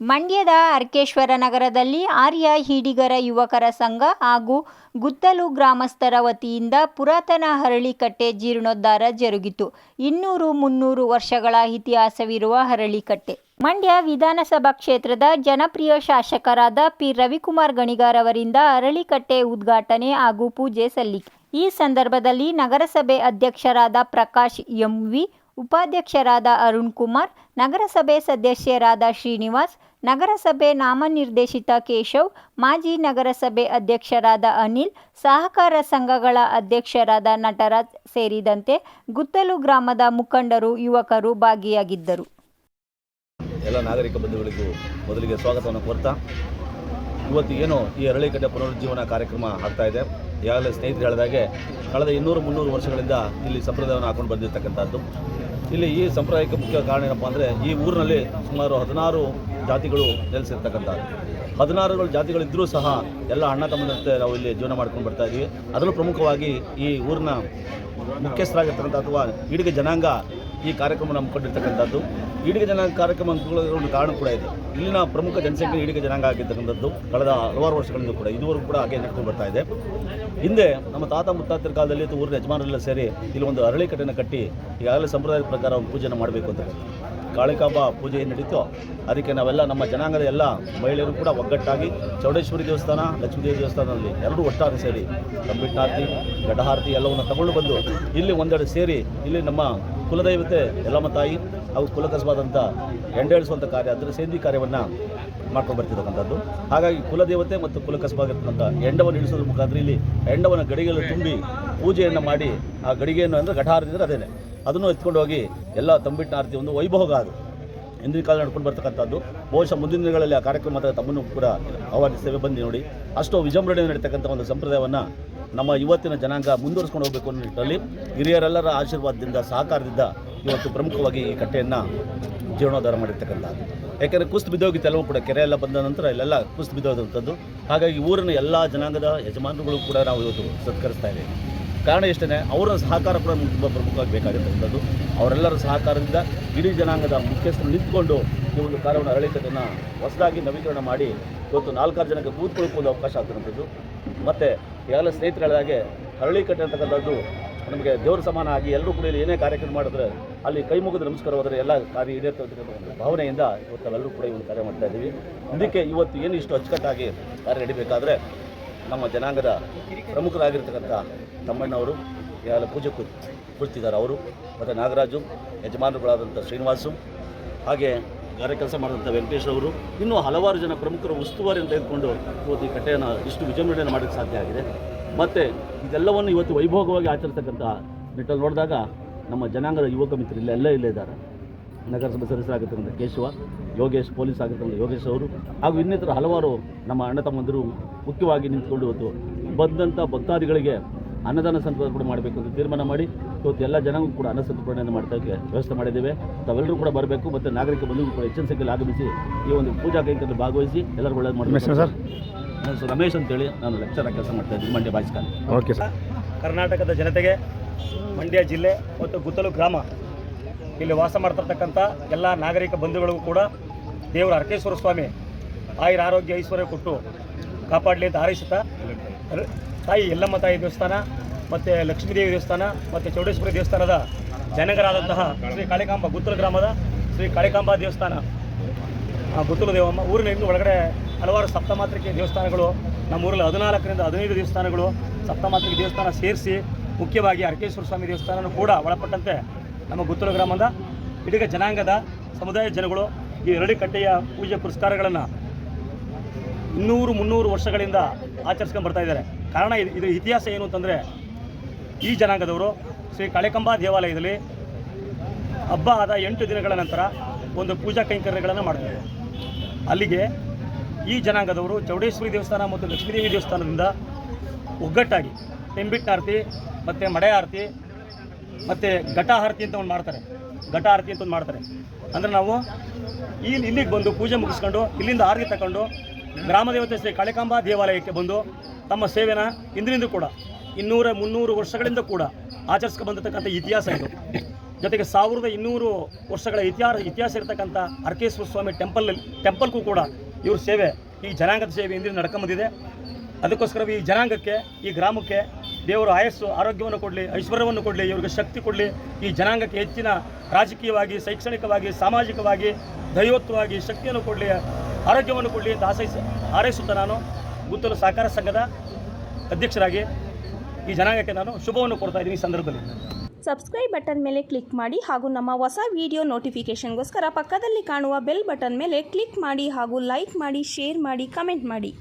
ಮಂಡ್ಯದ ಅರ್ಕೇಶ್ವರ ನಗರದಲ್ಲಿ ಆರ್ಯ ಹಿಡಿಗರ ಯುವಕರ ಸಂಘ ಹಾಗೂ ಗುತ್ತಲು ಗ್ರಾಮಸ್ಥರ ವತಿಯಿಂದ ಪುರಾತನ ಹರಳಿಕಟ್ಟೆ ಜೀರ್ಣೋದ್ಧಾರ ಜರುಗಿತು. ಇನ್ನೂರು ಮುನ್ನೂರು ವರ್ಷಗಳ ಇತಿಹಾಸವಿರುವ ಹರಳಿಕಟ್ಟೆ. ಮಂಡ್ಯ ವಿಧಾನಸಭಾ ಕ್ಷೇತ್ರದ ಜನಪ್ರಿಯ ಶಾಸಕರಾದ ಪಿ. ರವಿಕುಮಾರ್ ಗಣಿಗಾರ್ ಅವರಿಂದ ಅರಳಿಕಟ್ಟೆ ಉದ್ಘಾಟನೆ ಹಾಗೂ ಪೂಜೆ ಸಲ್ಲಿಕೆ. ಈ ಸಂದರ್ಭದಲ್ಲಿ ನಗರಸಭೆ ಅಧ್ಯಕ್ಷರಾದ ಪ್ರಕಾಶ್ ಎಂವಿ ಉಪಾಧ್ಯಕ್ಷರಾದ ಅರುಣ್ ಕುಮಾರ್, ನಗರಸಭೆ ಸದಸ್ಯರಾದ ಶ್ರೀನಿವಾಸ್, ನಗರಸಭೆ ನಾಮನಿರ್ದೇಶಿತ ಕೇಶವ್, ಮಾಜಿ ನಗರಸಭೆ ಅಧ್ಯಕ್ಷರಾದ ಅನಿಲ್, ಸಹಕಾರ ಸಂಘಗಳ ಅಧ್ಯಕ್ಷರಾದ ನಟರಾಜ್ ಸೇರಿದಂತೆ ಗುತ್ತಲು ಗ್ರಾಮದ ಮುಖಂಡರು, ಯುವಕರು ಭಾಗಿಯಾಗಿದ್ದರು. ಎಲ್ಲ ನಾಗರಿಕ ಬಂಧುಗಳಿಗೂ ಮೊದಲಿಗೆ ಸ್ವಾಗತವನ್ನು ಕೋರ್ತಾ ಇವತ್ತು ಏನು ಈ ಅರಳಿಕಟ್ಟೆ ಪುನರುಜ್ಜೀವನ ಕಾರ್ಯಕ್ರಮ ಆಗ್ತಾ ಇದೆ. ಈಗಾಗಲೇ ಸ್ನೇಹಿತರು ಹೇಳಿದಾಗೆ ಕಳೆದ ಇನ್ನೂರು ಮುನ್ನೂರು ವರ್ಷಗಳಿಂದ ಇಲ್ಲಿ ಸಂಪ್ರದಾಯವನ್ನು ಹಾಕೊಂಡು ಬಂದಿರತಕ್ಕಂಥದ್ದು. ಇಲ್ಲಿ ಈ ಸಂಪ್ರದಾಯಕ್ಕೆ ಮುಖ್ಯ ಕಾರಣ ಏನಪ್ಪ ಅಂದರೆ ಈ ಊರಿನಲ್ಲಿ ಸುಮಾರು ಹದಿನಾರು ಜಾತಿಗಳು ನೆಲೆಸಿರ್ತಕ್ಕಂಥದ್ದು. ಹದಿನಾರುಗಳು ಜಾತಿಗಳಿದ್ದರೂ ಸಹ ಎಲ್ಲ ಅಣ್ಣ ತಮ್ಮದಂತೆ ನಾವು ಇಲ್ಲಿ ಜೀವನ ಮಾಡ್ಕೊಂಡು ಬರ್ತಾ ಇದ್ದೀವಿ ಅದರಲ್ಲೂ ಪ್ರಮುಖವಾಗಿ ಈ ಊರಿನ ಮುಖ್ಯಸ್ಥರಾಗಿರ್ತಕ್ಕಂಥ ಅಥವಾ ಇಡೀ ಜನಾಂಗ ಈ ಕಾರ್ಯಕ್ರಮ ಹಮ್ಮಿಕೊಂಡಿರ್ತಕ್ಕಂಥದ್ದು ಈಡಿಗೆ ಜನಾಂಗ ಕಾರ್ಯಕ್ರಮ ಹಮ್ಮಿಕೊಳ್ಳೋದ್ರ ಒಂದು ಕಾರಣ ಕೂಡ ಇದೆ. ಇಲ್ಲಿನ ಪ್ರಮುಖ ಜನಸಂಖ್ಯೆ ಈಡಿಗೆ ಜನಾಂಗ ಆಗಿರ್ತಕ್ಕಂಥದ್ದು ಕಳೆದ ಹಲವಾರು ವರ್ಷಗಳಿಂದ ಕೂಡ ಇದುವರೆಗೂ ಕೂಡ ಹಾಗೆ ನಡ್ಕೊಂಡು ಬರ್ತಾ ಇದೆ. ಹಿಂದೆ ನಮ್ಮ ತಾತ ಮುತ್ತಾತರ ಕಾಲದಲ್ಲಿ ಊರಿನ ಯಜಮಾನರೆಲ್ಲ ಸೇರಿ ಇಲ್ಲಿ ಒಂದು ಅರಳಿ ಕಟ್ಟೆನ ಕಟ್ಟಿ ಈಗಾಗಲೇ ಸಂಪ್ರದಾಯದ ಪ್ರಕಾರ ಒಂದು ಪೂಜೆನ ಮಾಡಬೇಕು ಅಂತ. ಕಾಳಿಕಾಂಬ ಪೂಜೆ ಏನು ನಡೀತೋ, ಅದಕ್ಕೆ ನಾವೆಲ್ಲ ನಮ್ಮ ಜನಾಂಗದ ಎಲ್ಲ ಮಹಿಳೆಯರು ಕೂಡ ಒಗ್ಗಟ್ಟಾಗಿ ಚೌಡೇಶ್ವರಿ ದೇವಸ್ಥಾನ, ಲಕ್ಷ್ಮೀದೇವಿ ದೇವಸ್ಥಾನದಲ್ಲಿ ಎರಡೂ ಒಟ್ಟಾಗಿ ಸೇರಿ ಕಂಬಿಟ್ಟಾರತಿ ಘಟಹಾರತಿ ಎಲ್ಲವನ್ನು ತಗೊಂಡು ಬಂದು ಇಲ್ಲಿ ಒಂದೆಡೆ ಸೇರಿ ಇಲ್ಲಿ ನಮ್ಮ ಕುಲದೈವತೆ ಎಲ್ಲಮ್ಮ ತಾಯಿ ಹಾಗೂ ಕುಲಕಸವಾದಂಥ ಎಂಡೇಳಿಸುವಂಥ ಕಾರ್ಯ, ಅದರ ಸೇಂದಿ ಕಾರ್ಯವನ್ನು ಮಾಡ್ಕೊಂಡು ಬರ್ತಿರ್ತಕ್ಕಂಥದ್ದು. ಹಾಗಾಗಿ ಕುಲದೇವತೆ ಮತ್ತು ಕುಲಕಸವಾಗಿರ್ತಕ್ಕಂಥ ಎಂಡವನ್ನು ಇಳಿಸೋದ್ರ ಮುಖಾಂತರ ಇಲ್ಲಿ ಎಂಡವನ್ನು ಗಡಿಗೆಯಲ್ಲಿ ತುಂಬಿ ಪೂಜೆಯನ್ನು ಮಾಡಿ, ಆ ಗಡಿಗೆಯನ್ನು ಅಂದರೆ ಘಟಾರದಿಂದ ಅದೇನೆ. ಅದನ್ನು ಎತ್ಕೊಂಡು ಹೋಗಿ ಎಲ್ಲ ತಂಬಿಟ್ಟಿನ ಆರತಿ ಒಂದು ವೈಭೋಗ ಅದು ಹಿಂದಿನ ಕಾಲ ನಡ್ಕೊಂಡು ಬರ್ತಕ್ಕಂಥದ್ದು. ಬಹುಶಃ ಮುಂದಿನ ದಿನಗಳಲ್ಲಿ ಆ ಕಾರ್ಯಕ್ರಮ ಮಾತ್ರ ತಮ್ಮನ್ನು ಕೂಡ ಆಹ್ವಾನಿಸ್ತೇವೆ ಬಂದು ನೋಡಿ. ಅಷ್ಟು ವಿಜೃಂಭಣೆ ನಡೀತಕ್ಕಂಥ ಒಂದು ಸಂಪ್ರದಾಯವನ್ನು ನಮ್ಮ ಇವತ್ತಿನ ಜನಾಂಗ ಮುಂದುವರಿಸ್ಕೊಂಡು ಹೋಗಬೇಕು ಅನ್ನೋ ನಿಟ್ಟಿನಲ್ಲಿ ಹಿರಿಯರೆಲ್ಲರ ಆಶೀರ್ವಾದದಿಂದ, ಸಹಕಾರದಿಂದ ಇವತ್ತು ಪ್ರಮುಖವಾಗಿ ಈ ಕಟ್ಟೆಯನ್ನು ಜೀರ್ಣೋದ್ಧಾರ ಮಾಡಿರ್ತಕ್ಕಂಥದ್ದು. ಯಾಕೆಂದರೆ ಕುಸ್ತು ಬಿದ್ದೋಗಿತ್ತು ಕೂಡ ಕೆರೆ ಎಲ್ಲ ಬಂದ ನಂತರ ಇಲ್ಲೆಲ್ಲ ಕುಸ್ತು ಬಿದ್ದೋದಂಥದ್ದು. ಹಾಗಾಗಿ ಊರಿನ ಎಲ್ಲ ಜನಾಂಗದ ಯಜಮಾನರುಗಳು ಕೂಡ ನಾವು ಇವತ್ತು ಸತ್ಕರಿಸ್ತಾ ಇದ್ದೇವೆ. ಕಾರಣ ಎಷ್ಟೇ ಅವರ ಸಹಕಾರ ಕೂಡ ನಮ್ಗೆ ತುಂಬ ಪ್ರಮುಖವಾಗಿ ಬೇಕಾಗಿರ್ತಕ್ಕಂಥದ್ದು. ಅವರೆಲ್ಲರ ಸಹಕಾರದಿಂದ ಇಡೀ ಜನಾಂಗದ ಮುಖ್ಯಸ್ಥರು ನಿಂತ್ಕೊಂಡು ಈ ಒಂದು ಕಾರ್ಯವನ್ನು ಅರಳಿಕೆಯನ್ನು ಹೊಸದಾಗಿ ನವೀಕರಣ ಮಾಡಿ ಇವತ್ತು ನಾಲ್ಕಾರು ಜನಕ್ಕೆ ಕೂತ್ಕೊಳ್ಳೋಕೆ ಒಂದು ಅವಕಾಶ ಆಗ್ತಿರುವಂಥದ್ದು ಮತ್ತು ಎಲ್ಲ ಸ್ನೇಹಿತರು ಹೇಳಿದಾಗೆ ಅರಳಿಕಟ್ಟೆ ಅಂತಕ್ಕಂಥದ್ದು ನಮಗೆ ದೇವರ ಸಮಾನ ಆಗಿ ಎಲ್ಲರೂ ಕೂಡ ಇಲ್ಲಿ ಏನೇ ಕಾರ್ಯಕ್ರಮ ಮಾಡಿದ್ರೆ ಅಲ್ಲಿ ಕೈ ಮುಗಿದು ನಮಸ್ಕಾರ ಹೋದರೆ ಎಲ್ಲ ಕಾರ್ಯ ಈಡೇರ್ತಕ್ಕಂಥ ಭಾವನೆಯಿಂದ ಇವತ್ತು ಎಲ್ಲರೂ ಕೂಡ ಈ ಒಂದು ಕಾರ್ಯ ಮಾಡ್ತಾ ಇದ್ದೀವಿ. ಇದಕ್ಕೆ ಇವತ್ತು ಏನು ಇಷ್ಟು ಅಚ್ಚುಕಟ್ಟಾಗಿ ಕಾರ್ಯ ನಡಿಬೇಕಾದ್ರೆ ನಮ್ಮ ಜನಾಂಗದ ಪ್ರಮುಖರಾಗಿರ್ತಕ್ಕಂಥ ತಮ್ಮಣ್ಣವರು ಈಗಾಗಲೇ ಪೂಜೆ ಕೂರ್ತಿದ್ದಾರೆ ಅವರು, ಮತ್ತು ನಾಗರಾಜು, ಯಜಮಾನರುಗಳಾದಂಥ ಶ್ರೀನಿವಾಸು, ಹಾಗೆ ಗಾರೆ ಕೆಲಸ ಮಾಡಿದಂಥ ವೆಂಕಟೇಶ್ ಅವರು, ಇನ್ನೂ ಹಲವಾರು ಜನ ಪ್ರಮುಖರು ಅಂತ ತೆಗೆದುಕೊಂಡು ಇವತ್ತು ಈ ಕಟ್ಟೆಯನ್ನು ಇಷ್ಟು ವಿಜೃಂಭಣೆಯನ್ನು ಮಾಡೋಕ್ಕೆ ಸಾಧ್ಯ ಆಗಿದೆ. ಮತ್ತು ಇದೆಲ್ಲವನ್ನು ಇವತ್ತು ವೈಭೋಗವಾಗಿ ಆಚರಿಸ್ತಕ್ಕಂಥ ನಿಟ್ಟಲ್ಲಿ ನೋಡಿದಾಗ ನಮ್ಮ ಜನಾಂಗದ ಯುವಕ ಮಿತ್ರರು ಇಲ್ಲೆಲ್ಲ ಇಲ್ಲೇ ಇದ್ದಾರೆ. ನಗರಸಭೆ ಸದಸ್ಯರಾಗಿರ್ತಕ್ಕಂಥ ಕೇಶವ ಯೋಗೇಶ್ ಪೊಲೀಸ್ ಆಗಿರ್ತಕ್ಕಂಥ ಯೋಗೇಶ್ ಅವರು ಹಾಗೂ ಇನ್ನಿತರ ಹಲವಾರು ನಮ್ಮ ಅಣ್ಣ ತಮ್ಮಂದಿರು ಮುಖ್ಯವಾಗಿ ನಿಂತುಕೊಂಡು ಇವತ್ತು ಬಂದಂಥ ಭಕ್ತಾದಿಗಳಿಗೆ ಅನ್ನದಾನ ಸಂತರ್ಪಣೆ ಮಾಡಬೇಕು ಅಂತ ತೀರ್ಮಾನ ಮಾಡಿ ಇವತ್ತು ಎಲ್ಲ ಜನಗೂ ಕೂಡ ಅನ್ನ ಸಂತರ್ಪಣೆಯನ್ನು ಮಾಡ್ತಾಕ್ಕೆ ವ್ಯವಸ್ಥೆ ಮಾಡಿದ್ದೇವೆ. ತಾವೆಲ್ಲರೂ ಕೂಡ ಬರಬೇಕು ಮತ್ತು ನಾಗರಿಕ ಬಂಧುಗಳು ಕೂಡ ಹೆಚ್ಚಿನ ಸಂಖ್ಯೆಯಲ್ಲಿ ಆಗಮಿಸಿ ಈ ಒಂದು ಪೂಜಾ ಕೈಂಕರ್ಯದಲ್ಲಿ ಭಾಗವಹಿಸಿ ಎಲ್ಲರೂ ಒಳ್ಳೇದು ಮಾಡಬೇಕು ಸರ್. ನಾನು ರಮೇಶ್ ಅಂತೇಳಿ ನಾನು ಲೆಕ್ಚರ್ ಕೆಲಸ ಮಾಡ್ತಾ ಇದ್ದೀನಿ ಮಂಡ್ಯ ಬಾಯ್ಸ್ಕಾಲ್ ಓಕೆ ಸರ್. ಕರ್ನಾಟಕದ ಜನತೆಗೆ ಮಂಡ್ಯ ಜಿಲ್ಲೆ ಮತ್ತು ಗುತ್ತಲು ಗ್ರಾಮ ಇಲ್ಲಿ ವಾಸ ಮಾಡ್ತಿರ್ತಕ್ಕಂಥ ಎಲ್ಲ ನಾಗರಿಕ ಬಂಧುಗಳಿಗೂ ಕೂಡ ದೇವರ ಅರ್ಕೇಶ್ವರ ಸ್ವಾಮಿ ಆಯುರ ಆರೋಗ್ಯ ಐಶ್ವರ್ಯ ಕೊಟ್ಟು ಕಾಪಾಡಲಿ ಅಂತ ಹಾರೈಸುತ್ತಾ, ತಾಯಿ ಎಲ್ಲಮ್ಮ ತಾಯಿ ದೇವಸ್ಥಾನ, ಮತ್ತು ಲಕ್ಷ್ಮೀದೇವಿ ದೇವಸ್ಥಾನ, ಮತ್ತು ಚೌಡೇಶ್ವರಿ ದೇವಸ್ಥಾನದ ಜನಗರಾದಂತಹ ಶ್ರೀ ಕಾಳಿಕಾಂಬ ಗುತ್ತಲ ಗ್ರಾಮದ ಶ್ರೀ ಕಾಳಿಕಾಂಬ ದೇವಸ್ಥಾನ. ಗುತ್ತಲು ದೇವಮ್ಮ, ಊರಿನ ಇನ್ನು ಒಳಗಡೆ ಹಲವಾರು ಸಪ್ತಮಾತ್ರಿಕೆ ದೇವಸ್ಥಾನಗಳು ನಮ್ಮ ಊರಲ್ಲಿ ಹದಿನಾಲ್ಕರಿಂದ ಹದಿನೈದು ದೇವಸ್ಥಾನಗಳು, ಸಪ್ತಮಾತ್ರಿಕೆ ದೇವಸ್ಥಾನ ಸೇರಿಸಿ ಮುಖ್ಯವಾಗಿ ಅರ್ಕೇಶ್ವರ ಸ್ವಾಮಿ ದೇವಸ್ಥಾನನೂ ಕೂಡ ಒಳಪಟ್ಟಂತೆ ನಮ್ಮ ಗುತ್ತೂರು ಗ್ರಾಮದ ಇಡೀ ಜನಾಂಗದ ಸಮುದಾಯ ಜನಗಳು ಈ ಎರಡಿ ಕಟ್ಟೆಯ ಪೂಜೆ ಪುರಸ್ಕಾರಗಳನ್ನು ಇನ್ನೂರು ಮುನ್ನೂರು ವರ್ಷಗಳಿಂದ ಆಚರಿಸ್ಕೊಂಡು ಬರ್ತಾ ಇದ್ದಾರೆ. ಕಾರಣ ಇದು ಇತಿಹಾಸ ಏನು ಅಂತಂದರೆ ಈ ಜನಾಂಗದವರು ಶ್ರೀ ಕಳೆಕಂಬ ದೇವಾಲಯದಲ್ಲಿ ಹಬ್ಬ ಆದ ಎಂಟು ದಿನಗಳ ನಂತರ ಒಂದು ಪೂಜಾ ಕೈಂಕರ್ಯಗಳನ್ನು ಮಾಡ್ತಾರೆ ಅಲ್ಲಿಗೆ ಈ ಜನಾಂಗದವರು ಚೌಡೇಶ್ವರಿ ದೇವಸ್ಥಾನ ಮತ್ತು ಲಕ್ಷ್ಮೀದೇವಿ ದೇವಸ್ಥಾನದಿಂದ ಒಗ್ಗಟ್ಟಾಗಿ ತೆಂಬಿಟ್ಟಾರತಿ ಮತ್ತು ಮಡೆ ಆರತಿ ಮತ್ತು ಘಟ ಆರತಿ ಅಂತ ಒಂದು ಮಾಡ್ತಾರೆ. ಘಟ ಆರತಿ ಅಂತ ಒಂದು ಮಾಡ್ತಾರೆ. ಅಂದರೆ ನಾವು ಇಲ್ಲಿ ಇಲ್ಲಿಗೆ ಬಂದು ಪೂಜೆ ಮುಗಿಸ್ಕೊಂಡು ಇಲ್ಲಿಂದ ಆರತಿ ತಗೊಂಡು ಗ್ರಾಮ ದೇವತೆ ಶ್ರೀ ಕಳೆಕಾಂಬ ದೇವಾಲಯಕ್ಕೆ ಬಂದು ತಮ್ಮ ಸೇವೆನ ಇಂದಿನಿಂದ ಕೂಡ ಇನ್ನೂರ ಮುನ್ನೂರು ವರ್ಷಗಳಿಂದ ಕೂಡ ಆಚರಿಸ್ಕೊ ಬಂದಿರತಕ್ಕಂಥ ಇತಿಹಾಸ ಇದು. ಜೊತೆಗೆ ಸಾವಿರದ ಇನ್ನೂರು ವರ್ಷಗಳ ಇತಿಹಾಸ ಇತಿಹಾಸ ಇರತಕ್ಕಂಥ ಅರ್ಕೇಶ್ವರ ಸ್ವಾಮಿ ಟೆಂಪಲ್ ಟೆಂಪಲ್ಗೂ ಕೂಡ ಇವ್ರ ಸೇವೆ, ಈ ಜನಾಂಗದ ಸೇವೆ ಇಂದಿನ ನಡ್ಕೊಂಬಂದಿದೆ ಅದಕ್ಕೋಸ್ಕರ ಈ ಜನಾಂಗಕ್ಕೆ, ಈ ಗ್ರಾಮಕ್ಕೆ ದೇವರು ಆಯಸ್ಸು, ಆರೋಗ್ಯವನ್ನು ಕೊಡಲಿ, ಐಶ್ವರ್ಯವನ್ನು ಕೊಡಲಿ, ಇವ್ರಿಗೆ ಶಕ್ತಿ ಕೊಡಲಿ, ಈ ಜನಾಂಗಕ್ಕೆ ಹೆಚ್ಚಿನ ರಾಜಕೀಯವಾಗಿ, ಶೈಕ್ಷಣಿಕವಾಗಿ, ಸಾಮಾಜಿಕವಾಗಿ, ದೈವತ್ವವಾಗಿ ಶಕ್ತಿಯನ್ನು ಕೊಡಲಿ, ಆರೋಗ್ಯವನ್ನು ಕೊಡಲಿ ಅಂತ ಆಸೈಸ, ಹಾರೈಸುತ್ತಾ ನಾನು ಗುತ್ತಲು ಸಹಕಾರ ಸಂಘದ ಅಧ್ಯಕ್ಷರಾಗಿ ಈ ಜನಾಂಗಕ್ಕೆ ನಾನು ಶುಭವನ್ನು ಕೊಡ್ತಾ ಇದ್ದೀನಿ ಈ ಸಂದರ್ಭದಲ್ಲಿ. ಸಬ್ಸ್ಕ್ರೈಬ್ ಬಟನ್ ಮೇಲೆ ಕ್ಲಿಕ್ ಮಾಡಿ ಹಾಗೂ ನಮ್ಮ ಹೊಸ ವಿಡಿಯೋ ನೋಟಿಫಿಕೇಷನ್ಗೋಸ್ಕರ ಪಕ್ಕದಲ್ಲಿ ಕಾಣುವ ಬೆಲ್ ಬಟನ್ ಮೇಲೆ ಕ್ಲಿಕ್ ಮಾಡಿ ಹಾಗೂ ಲೈಕ್ ಮಾಡಿ ಶೇರ್ ಮಾಡಿ ಕಮೆಂಟ್ ಮಾಡಿ.